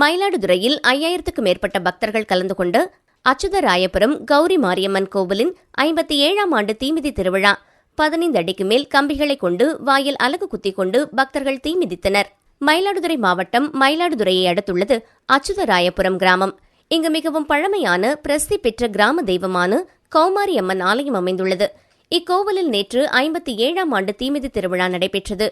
மயிலாடுதுறையில் ஐயாயிரத்துக்கும் மேற்பட்ட பக்தர்கள் கலந்து கொண்டு அச்சுதராயபுரம் கௌரி மாரியம்மன் கோவிலின் ஐம்பத்தி ஏழாம் ஆண்டு தீமிதி திருவிழா பதினைந்து அடிக்கு மேல் கம்பிகளை கொண்டு வாயில் அலகு குத்திக் கொண்டு பக்தர்கள் தீமிதித்தனர் மயிலாடுதுறை மாவட்டம் மயிலாடுதுறையை அடுத்துள்ளது அச்சுதராயபுரம் கிராமம். இங்கு மிகவும் பழமையான பிரசித்தி பெற்ற கிராம தெய்வமான கௌமாரி அம்மன் ஆலயம் அமைந்துள்ளது. இக்கோவிலில் நேற்று ஐம்பத்தி ஏழாம் ஆண்டு தீமிதி திருவிழா நடைபெற்றது.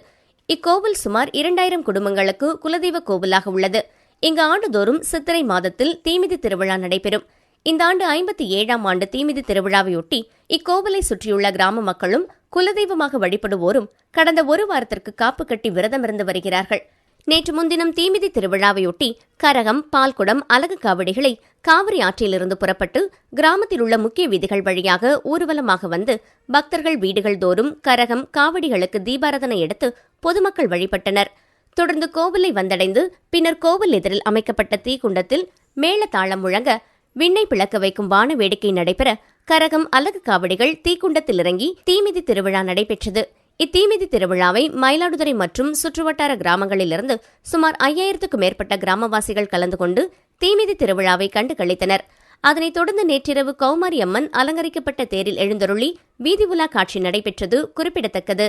இக்கோவில் சுமார் இரண்டாயிரம் குடும்பங்களுக்கு குலதெய்வ கோவிலாக உள்ளது. இங்கு ஆண்டுதோறும் சித்திரை மாதத்தில் தீமிதி திருவிழா நடைபெறும். இந்த ஆண்டு ஐம்பத்தி ஏழாம் ஆண்டு தீமிதி திருவிழாவையொட்டி இக்கோவிலை சுற்றியுள்ள கிராம மக்களும் குலதெய்வமாக வழிபடுவோரும் கடந்த ஒரு வாரத்திற்கு காப்பு கட்டி விரதமிருந்து வருகிறார்கள். நேற்று முன்தினம் தீமிதி திருவிழாவையொட்டி கரகம் பால்குடம் அலகு காவடிகளை காவிரி ஆற்றிலிருந்து புறப்பட்டு கிராமத்தில் உள்ள முக்கிய வீதிகள் வழியாக ஊர்வலமாக வந்து பக்தர்கள் வீடுகள் தோறும் கரகம் காவடிகளுக்கு தீபாரதனை எடுத்து பொதுமக்கள் வழிபட்டனர். தொடர்ந்து கோவிலை வந்தடைந்து பின்னர் கோவில் எதிரில் அமைக்கப்பட்ட தீக்குண்டத்தில் மேளதாளம் முழங்க விண்ணை பிளக்க வைக்கும் வான வேடிக்கை நடைபெற கரகம் அலகு காவடிகள் தீக்குண்டத்தில் இறங்கி தீமிதி திருவிழா நடைபெற்றது. இத்தீமிதி திருவிழாவை மயிலாடுதுறை மற்றும் சுற்றுவட்டார கிராமங்களிலிருந்து சுமார் ஐயாயிரத்துக்கும் மேற்பட்ட கிராமவாசிகள் கலந்து கொண்டு தீமிதி திருவிழாவை கண்டு களித்தனர். அதனைத் தொடர்ந்து நேற்றிரவு கௌமாரி அம்மன் அலங்கரிக்கப்பட்ட தேரில் எழுந்தருளி வீதி உலா காட்சி நடைபெற்றது குறிப்பிடத்தக்கது.